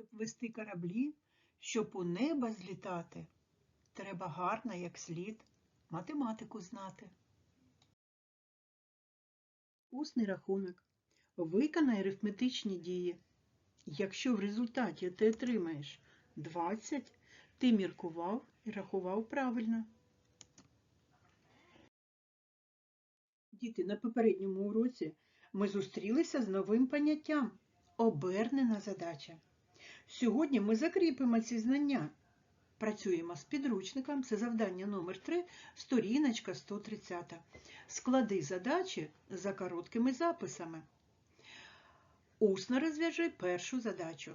Щоб вести кораблі, щоб у небо злітати, треба гарно, як слід, математику знати. Усний рахунок. Виконай арифметичні дії. Якщо в результаті ти отримаєш 20, ти міркував і рахував правильно. Діти, на попередньому уроці ми зустрілися з новим поняттям обернена задача. Сьогодні ми закріпимо ці знання. Працюємо з підручником. Це завдання номер 3 сторіночка 130. Склади задачі за короткими записами. Усно розв'яжи першу задачу.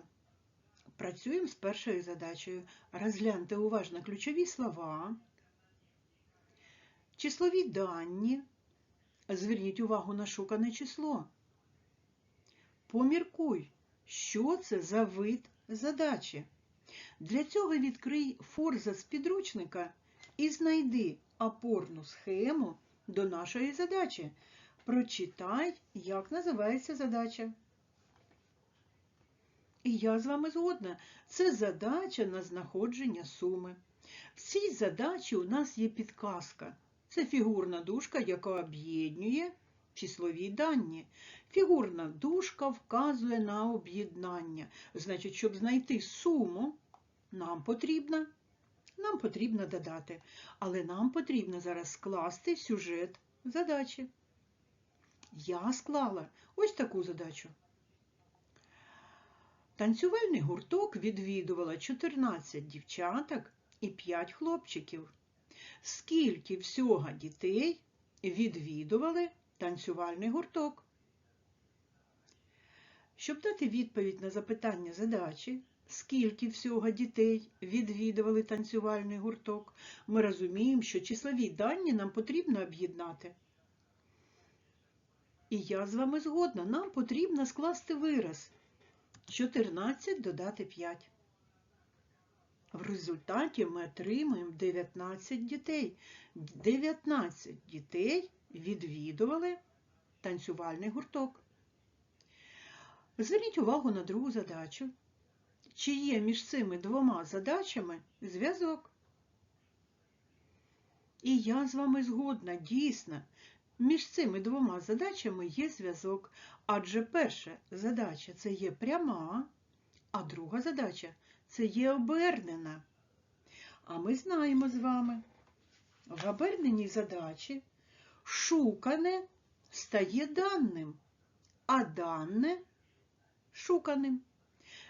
Працюємо з першою задачею. Розгляньте уважно ключові слова, числові дані. Зверніть увагу на шукане число. Поміркуй, що це за вид задачі. Для цього відкрий форза з підручника і знайди опорну схему до нашої задачі. Прочитай, як називається задача. І я з вами згодна. Це задача на знаходження суми. В цій задачі у нас є підказка. Це фігурна дужка, яка об'єднує числові дані. Фігурна дужка вказує на об'єднання. Значить, щоб знайти суму, нам потрібно, нам потрібно додати. Але нам потрібно зараз скласти сюжет задачі. Я склала ось таку задачу. Танцювальний гурток відвідувала 14 дівчаток і 5 хлопчиків. Скільки всього дітей відвідували танцювальний гурток? Щоб дати відповідь на запитання задачі, скільки всього дітей відвідували танцювальний гурток, ми розуміємо, що числові дані нам потрібно об'єднати. І я з вами згодна, нам потрібно скласти вираз 14 додати 5. В результаті ми отримуємо 19 дітей. 19 дітей відвідували танцювальний гурток. Зверніть увагу на другу задачу. Чи є між цими двома задачами зв'язок? І я з вами згодна, дійсно, між цими двома задачами є зв'язок, адже перша задача це є пряма, а друга задача це є обернена. А ми знаємо з вами, в оберненій задачі шукане стає даним, а дане шуканим.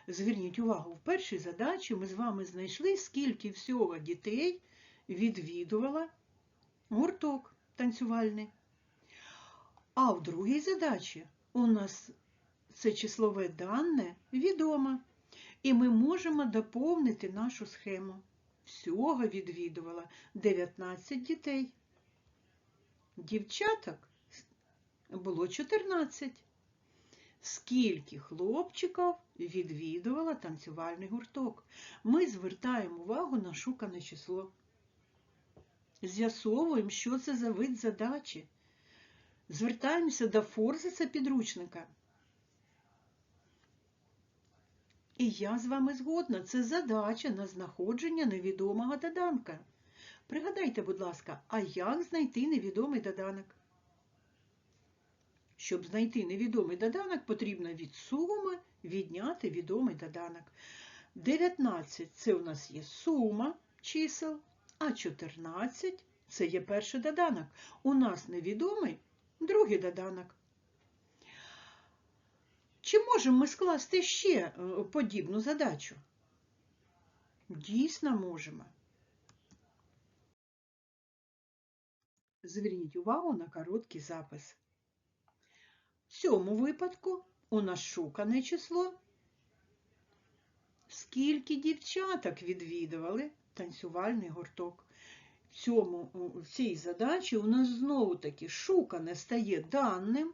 Зверніть увагу, в першій задачі ми з вами знайшли, скільки всього дітей відвідувала гурток танцювальний. А в другій задачі у нас це числове дане відомо. І ми можемо доповнити нашу схему. Всього відвідувала 19 дітей. Дівчаток було 14. Скільки хлопчиків відвідувала танцювальний гурток? Ми звертаємо увагу на шукане число. З'ясовуємо, що це за вид задачі. Звертаємося до форзиса підручника. І я з вами згодна, це задача на знаходження невідомого доданка. Пригадайте, будь ласка, а як знайти невідомий доданок? Щоб знайти невідомий доданок, потрібно від суми відняти відомий доданок. 19 це у нас є сума чисел, а 14 це є перший доданок. У нас невідомий другий доданок. Чи можемо ми скласти ще подібну задачу? Дійсно можемо. Зверніть увагу на короткий запис. Цьому випадку у нас шукане число. Скільки дівчаток відвідували танцювальний гурток? Цьому, в цій задачі у нас знову-таки шукане стає даним.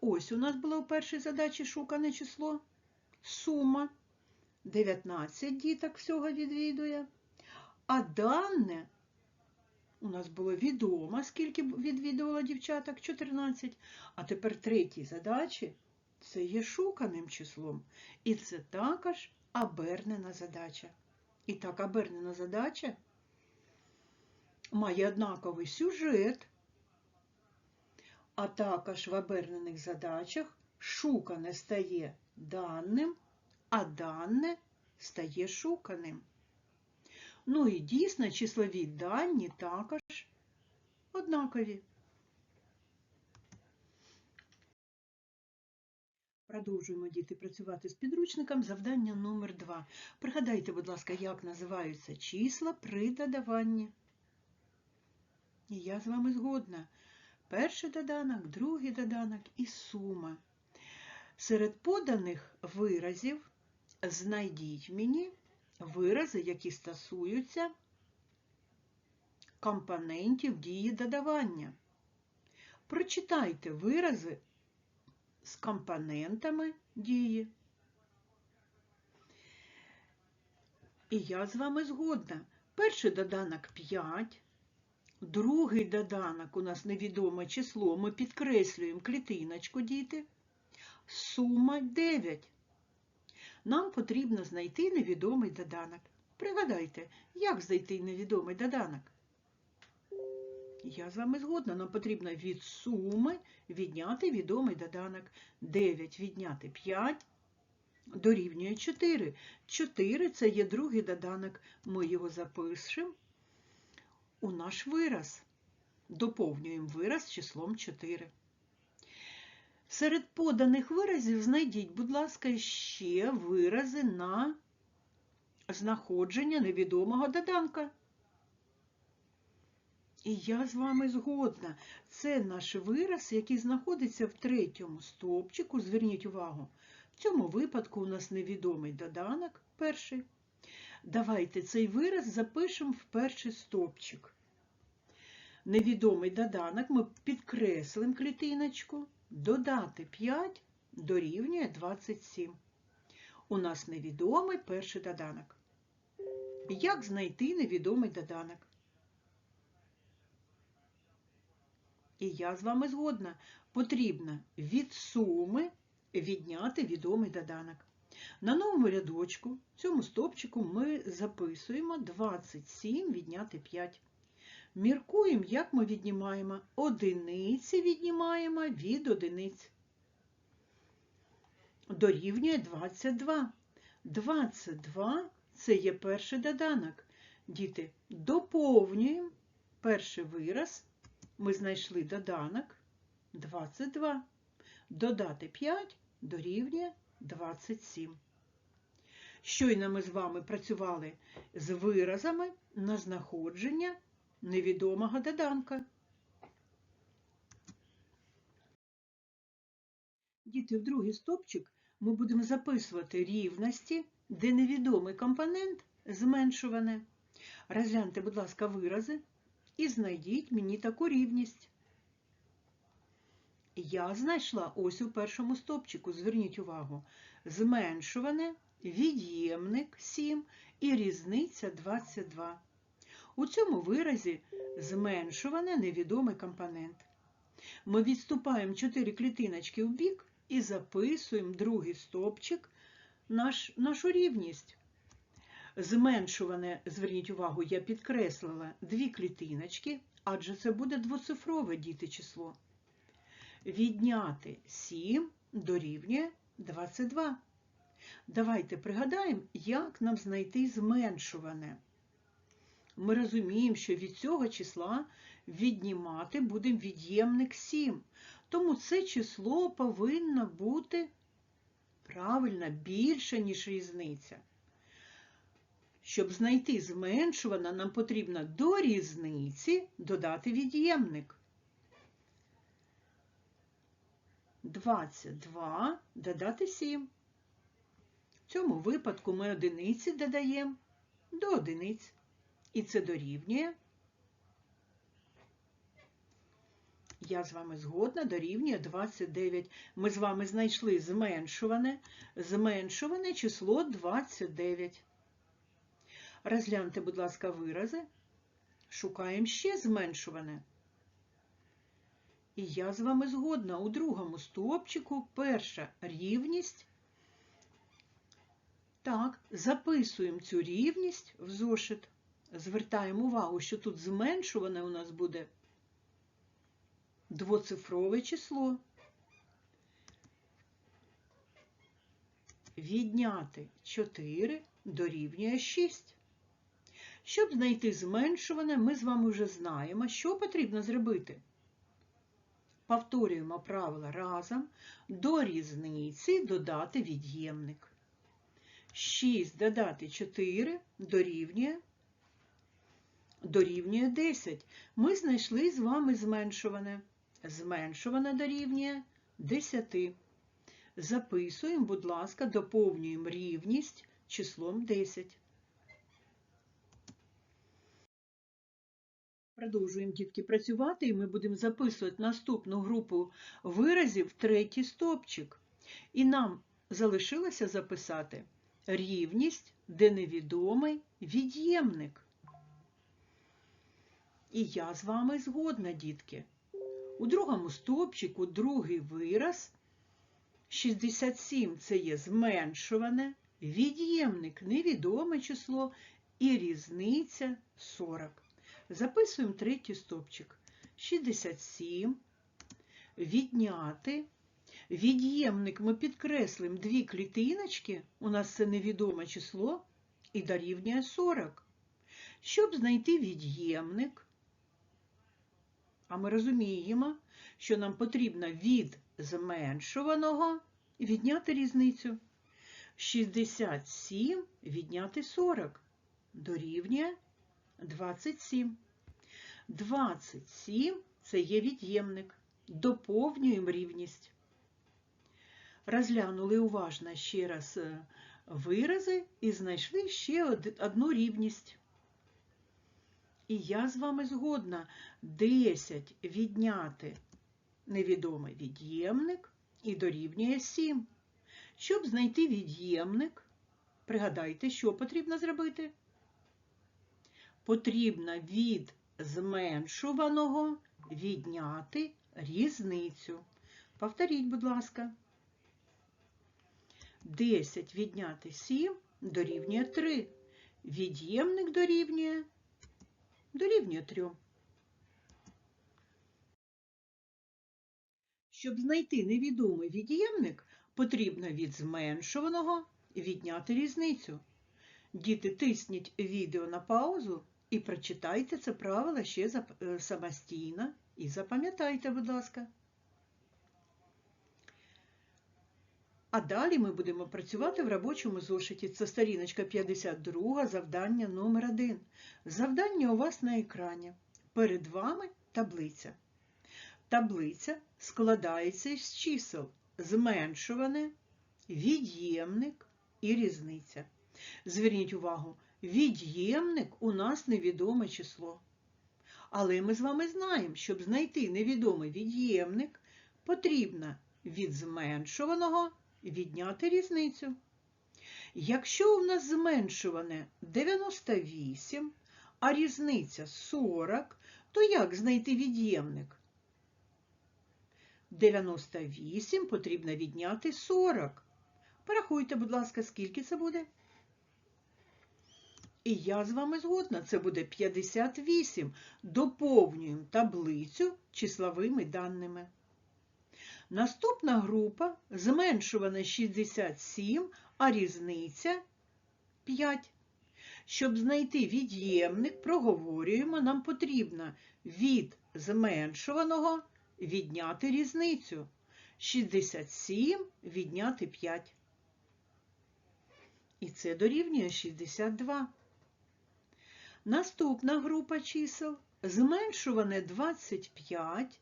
Ось у нас було в першій задачі шукане число. Сума. 19 діток всього відвідує. А дане у нас було відомо, скільки відвідувала дівчаток 14. А тепер третій задачі це є шуканим числом. І це також обернена задача. І так, обернена задача має однаковий сюжет, а також в обернених задачах шукане стає даним, а дане стає шуканим. Ну і дійсно числові дані також однакові. Продовжуємо діти працювати з підручником. Завдання номер 2. Пригадайте, будь ласка, як називаються числа при додаванні. І я з вами згодна. Перший доданок, другий доданок і сума. Серед поданих виразів знайдіть мені вирази, які стосуються компонентів дії додавання. Прочитайте вирази з компонентами дії. І я з вами згодна. Перший доданок 5, другий доданок у нас невідоме число, ми підкреслюємо клітиночку діти, сума 9. Нам потрібно знайти невідомий доданок. Пригадайте, як знайти невідомий доданок? Я з вами згодна, нам потрібно від суми відняти відомий доданок. 9 відняти 5 дорівнює 4. 4 це є другий доданок. Ми його запишемо у наш вираз. Доповнюємо вираз числом 4. Серед поданих виразів знайдіть, будь ласка, ще вирази на знаходження невідомого доданка. І я з вами згодна. Це наш вираз, який знаходиться в третьому стовпчику. Зверніть увагу, в цьому випадку у нас невідомий доданок перший. Давайте цей вираз запишемо в перший стовпчик. Невідомий доданок ми підкреслимо клітиночку. Додати 5 дорівнює 27. У нас невідомий перший доданок. Як знайти невідомий доданок? І я з вами згодна. Потрібно від суми відняти відомий доданок. На новому рядочку, цьому стопчику, ми записуємо 27 відняти 5. Міркуємо, як ми віднімаємо. Одиниці віднімаємо від одиниць. Дорівнює 22. 22 це є перший доданок. Діти, доповнюємо перший вираз. Ми знайшли доданок 22. Додати 5 дорівнює 27. Щойно ми з вами працювали з виразами на знаходження невідомого доданка. Діти, в другий стопчик ми будемо записувати рівності, де невідомий компонент зменшуване. Розгляньте, будь ласка, вирази і знайдіть мені таку рівність. Я знайшла ось у першому стопчику, зверніть увагу, зменшуване, від'ємник 7 і різниця 22. У цьому виразі зменшуване невідомий компонент. Ми відступаємо 4 клітиночки в бік і записуємо другий стопчик наш, нашу рівність. Зменшуване, зверніть увагу, я підкреслила дві клітиночки, адже це буде двоцифрове діти число. Відняти 7 дорівнює 22. Давайте пригадаємо, як нам знайти зменшуване. Ми розуміємо, що від цього числа віднімати будемо від'ємник 7. Тому це число повинно бути правильно більше, ніж різниця. Щоб знайти зменшуване, нам потрібно до різниці додати від'ємник. 22 додати 7. В цьому випадку ми одиниці додаємо до одиниць. І це дорівнює. Я з вами згодна, дорівнює 29. Ми з вами знайшли зменшуване, зменшуване число 29. Розгляньте, будь ласка, вирази. Шукаємо ще зменшуване. І я з вами згодна. У другому стовпчику перша рівність. Так, записуємо цю рівність в зошит. Звертаємо увагу, що тут зменшуване у нас буде двоцифрове число. Відняти 4 дорівнює 6. Щоб знайти зменшуване, ми з вами вже знаємо, що потрібно зробити. Повторюємо правила разом. До різниці додати від'ємник. 6 додати 4 дорівнює, дорівнює 10. Ми знайшли з вами зменшуване. Зменшуване дорівнює 10. Записуємо, будь ласка, доповнюємо рівність числом 10. Продовжуємо, дітки, працювати, і ми будемо записувати наступну групу виразів в третій стопчик. І нам залишилося записати рівність, де невідомий від'ємник. І я з вами згодна, дітки. У другому стопчику другий вираз 67 це є зменшуване, від'ємник невідоме число і різниця 40. Записуємо третій стопчик. 67. Відняти. Від'ємник ми підкреслимо дві клітиночки, у нас це невідоме число, і дорівнює 40. Щоб знайти від'ємник, а ми розуміємо, що нам потрібно від зменшуваного відняти різницю. 67 відняти 40 дорівнює 27. 27 це є від'ємник. Доповнюємо рівність. Розглянули уважно ще раз вирази і знайшли ще одну рівність. І я з вами згодна 10 відняти невідомий від'ємник і дорівнює 7. Щоб знайти від'ємник, пригадайте, що потрібно зробити? Потрібно від зменшуваного відняти різницю. Повторіть, будь ласка. 10 відняти 7 дорівнює 3. Від'ємник дорівнює дорівнює 3. Щоб знайти невідомий від'ємник, потрібно від зменшуваного відняти різницю. Діти, тисніть відео на паузу і прочитайте це правило ще самостійно і запам'ятайте, будь ласка. А далі ми будемо працювати в робочому зошиті. Це сторіночка 52, завдання номер 1 Завдання у вас на екрані. Перед вами таблиця. Таблиця складається із чисел зменшуване, від'ємник і різниця. Зверніть увагу, від'ємник у нас невідоме число. Але ми з вами знаємо, щоб знайти невідомий від'ємник, потрібно від зменшуваного відняти різницю. Якщо у нас зменшуване 98, а різниця 40, то як знайти від'ємник? 98 потрібно відняти 40. Порахуйте, будь ласка, скільки це буде? І я з вами згодна, це буде 58. Доповнюємо таблицю числовими даними. Наступна група зменшувана 67, а різниця 5. Щоб знайти від'ємник, проговорюємо, нам потрібно від зменшуваного відняти різницю. 67 відняти 5. І це дорівнює 62. Наступна група чисел зменшуване 25,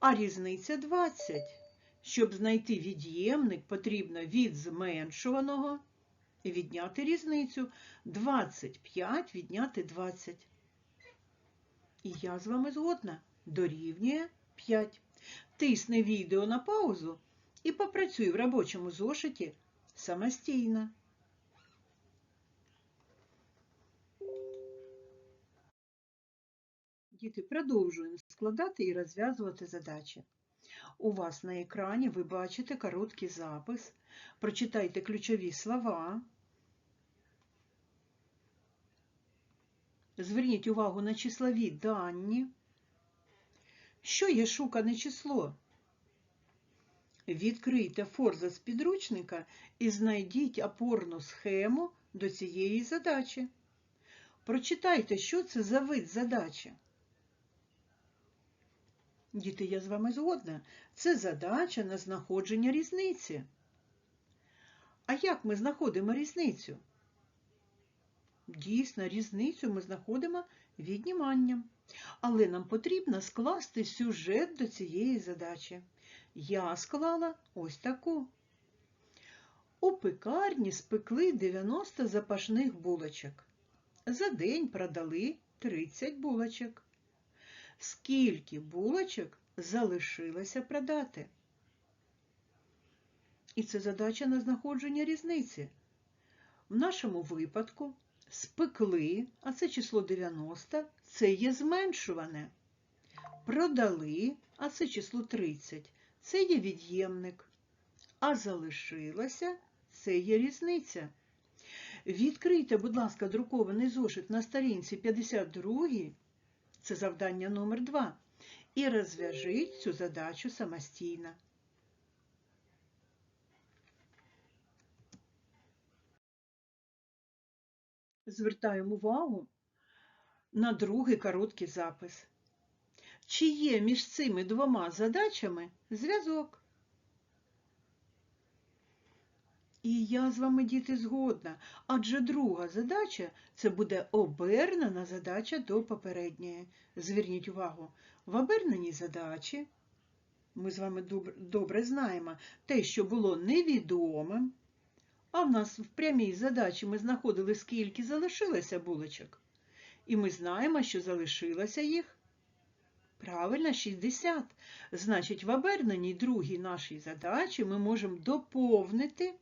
а різниця 20. Щоб знайти від'ємник, потрібно від зменшуваного відняти різницю 25 відняти 20. І я з вами згодна. Дорівнює 5. Тисни відео на паузу і попрацюй в робочому зошиті самостійно. Діти, продовжуємо складати і розв'язувати задачі. У вас на екрані ви бачите короткий запис. Прочитайте ключові слова. Зверніть увагу на числові дані. Що є шукане число? Відкрийте форза з підручника і знайдіть опорну схему до цієї задачі. Прочитайте, що це за вид задачі. Діти, я з вами згодна. Це задача на знаходження різниці. А як ми знаходимо різницю? Дійсно, різницю ми знаходимо відніманням. Але нам потрібно скласти сюжет до цієї задачі. Я склала ось таку. У пекарні спекли 90 запашних булочок. За день продали 30 булочок. Скільки булочок залишилося продати? І це задача на знаходження різниці. В нашому випадку спекли, а це число 90, це є зменшуване. Продали, а це число 30, це є від'ємник. А залишилося це є різниця. Відкрийте, будь ласка, друкований зошит на сторінці 52, це завдання номер 2, і розв'яжіть цю задачу самостійно. Звертаємо увагу на другий короткий запис. Чи є між цими двома задачами зв'язок? І я з вами, діти, згодна, адже друга задача це буде обернена задача до попередньої. Зверніть увагу, в оберненій задачі ми з вами добре, знаємо те, що було невідомим, а в нас в прямій задачі ми знаходили, скільки залишилося булочок. І ми знаємо, що залишилося їх. Правильно, 60. Значить, в оберненій другій нашій задачі ми можемо доповнити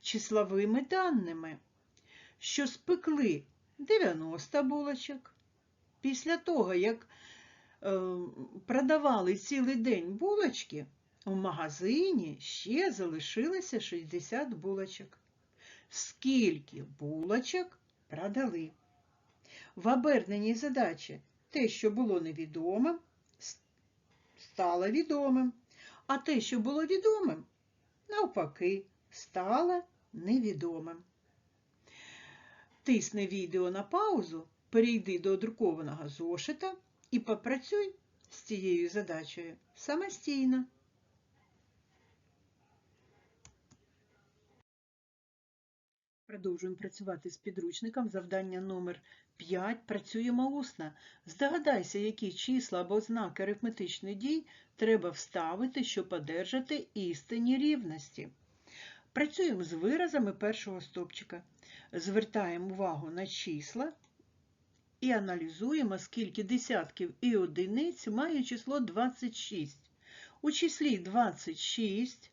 числовими даними, що спекли 90 булочок. Після того, як е, продавали цілий день булочки, в магазині ще залишилося 60 булочок. Скільки булочок продали? В оберненій задачі те, що було невідомим, стало відомим, а те, що було відомим, навпаки, стало невідомим. Тисни відео на паузу, перейди до друкованого зошита і попрацюй з цією задачею самостійно. Продовжуємо працювати з підручником. Завдання номер 5. Працюємо усно. Здогадайся, які числа або знаки арифметичних дій треба вставити, щоб одержати істинні рівності. Працюємо з виразами першого стопчика. Звертаємо увагу на числа і аналізуємо, скільки десятків і одиниць має число 26. У числі 26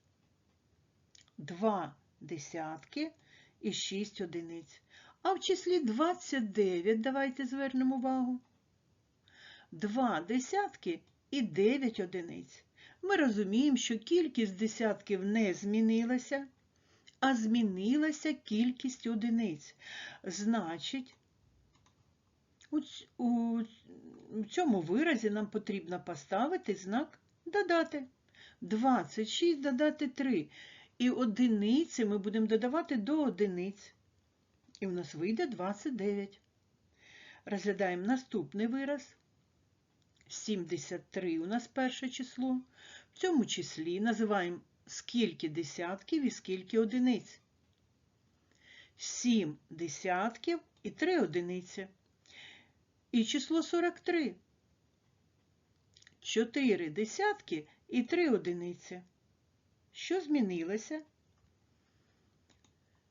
2 десятки і 6 одиниць. А в числі 29, давайте звернемо увагу, 2 десятки і 9 одиниць. Ми розуміємо, що кількість десятків не змінилася, а змінилася кількість одиниць. Значить, у, цьому виразі нам потрібно поставити знак додати. 26 додати 3. І одиниці ми будемо додавати до одиниць. І в нас вийде 29. Розглядаємо наступний вираз. 73 у нас перше число. В цьому числі називаємо скільки десятків і скільки одиниць. 7 десятків і 3 одиниці. І число 43. 4 десятки і 3 одиниці. Що змінилося?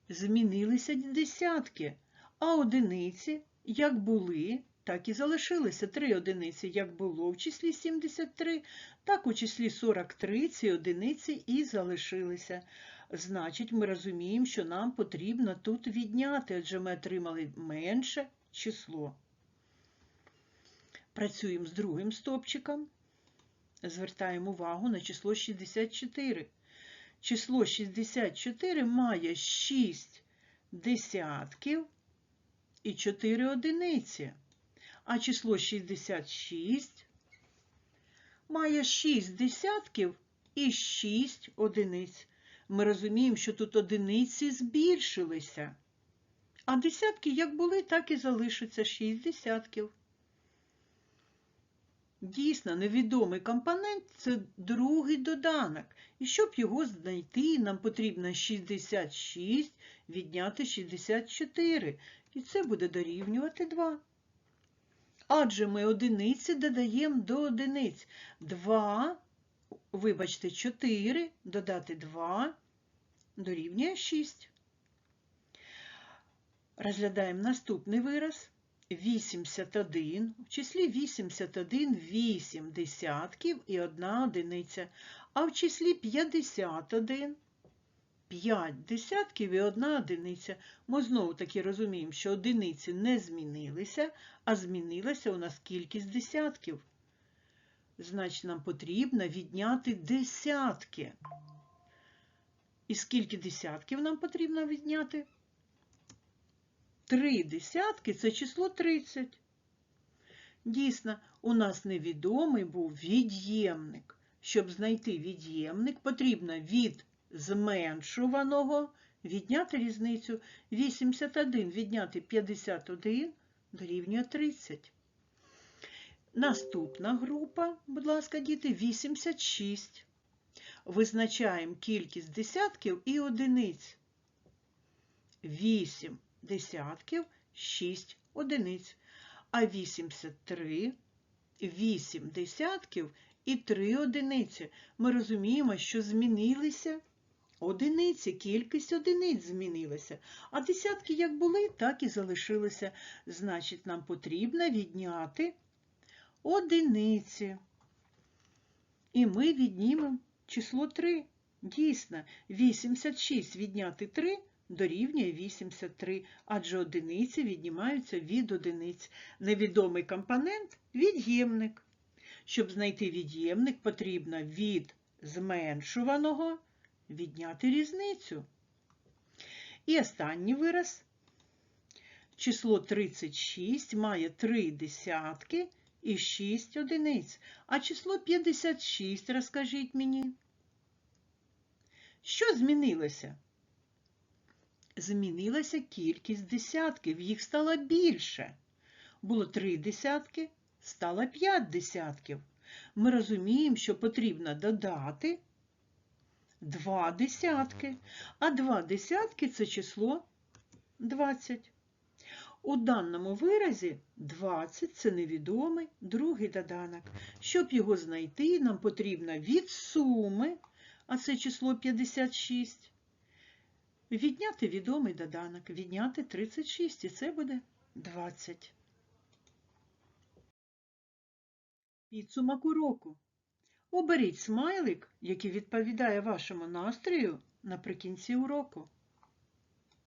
Змінилися десятки, а одиниці як були, так і залишилися. Три одиниці як було в числі 73, так у числі 43 ці одиниці і залишилися. Значить, ми розуміємо, що нам потрібно тут відняти, адже ми отримали менше число. Працюємо з другим стовпчиком. Звертаємо увагу на число 64. Число 64 має 6 десятків і 4 одиниці. А число 66 має 6 десятків і 6 одиниць. Ми розуміємо, що тут одиниці збільшилися. А десятки як були, так і залишаться 6 десятків. Дійсно, невідомий компонент це другий доданок. І щоб його знайти, нам потрібно 66 відняти 64. І це буде дорівнювати 2. Адже ми одиниці додаємо до одиниць. 2, вибачте, 4 додати 2 дорівнює 6. Розглядаємо наступний вираз. 81. В числі 81 8 десятків і 1 одиниця. А в числі 51 5 десятків і 1 одиниця. Ми знову таки розуміємо, що одиниці не змінилися, а змінилася у нас кількість десятків. Значить, нам потрібно відняти десятки. І скільки десятків нам потрібно відняти? Три десятки це число 30. Дійсно, у нас невідомий був від'ємник. Щоб знайти від'ємник, потрібно від зменшуваного відняти різницю 81 відняти 51 дорівнює 30. Наступна група, будь ласка, діти, 86. Визначаємо кількість десятків і одиниць. 8 десятків 6 одиниць, а 83 8 десятків і 3 одиниці. Ми розуміємо, що змінилися одиниці, кількість одиниць змінилася. А десятки як були, так і залишилися. Значить, нам потрібно відняти одиниці. І ми віднімемо число 3. Дійсно, 86 відняти 3 дорівнює 83, адже одиниці віднімаються від одиниць. Невідомий компонент від'ємник. Щоб знайти від'ємник, потрібно від зменшуваного відняти різницю. І останній вираз. Число 36 має 3 десятки і 6 одиниць. А число 56, розкажіть мені. Що змінилося? змінилася кількість десятків, їх стало більше. Було три десятки, стало п'ять десятків. Ми розуміємо, що потрібно додати два десятки, а два десятки це число 20. У даному виразі 20 це невідомий другий доданок. Щоб його знайти, нам потрібно від суми, а це число 56, Відняти відомий доданок, відняти 36, і це буде 20. Підсумок уроку. Оберіть смайлик, який відповідає вашому настрою наприкінці уроку.